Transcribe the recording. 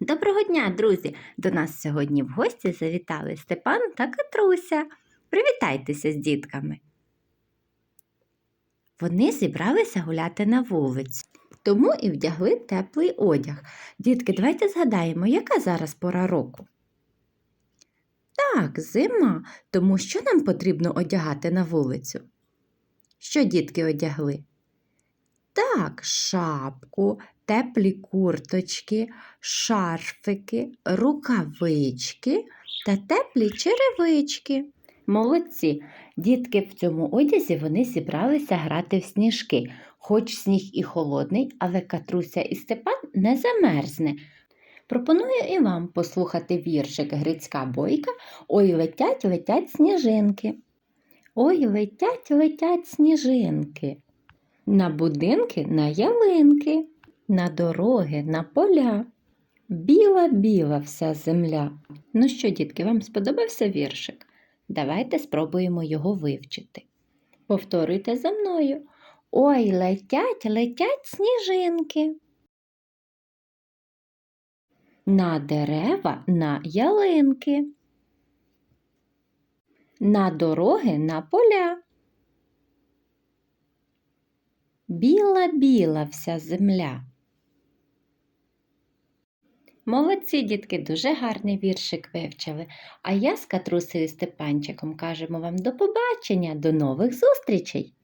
Доброго дня, друзі! До нас сьогодні в гості завітали Степан та Катруся. Привітайтеся з дітками. Вони зібралися гуляти на вулицю, тому і вдягли теплий одяг. Дітки, давайте згадаємо, яка зараз пора року. Так, зима, тому що нам потрібно одягати на вулицю? Що дітки одягли? Так, шапку, теплі курточки, шарфики, рукавички та теплі черевички. Молодці! Дітки в цьому одязі вони зібралися грати в сніжки. Хоч сніг і холодний, але Катруся і Степан не замерзне. Пропоную і вам послухати віршик Грицька бойка Ой летять, летять сніжинки. Ой летять, летять сніжинки. На будинки, на ялинки, на дороги, на поля. Біла-біла вся земля. Ну що, дітки, вам сподобався віршик? Давайте спробуємо його вивчити. Повторюйте за мною. Ой, летять, летять сніжинки. На дерева, на ялинки. На дороги, на поля. Біла-біла вся земля. Молодці, дітки, дуже гарний віршик вивчили. А я з Катрусею Степанчиком кажемо вам до побачення, до нових зустрічей!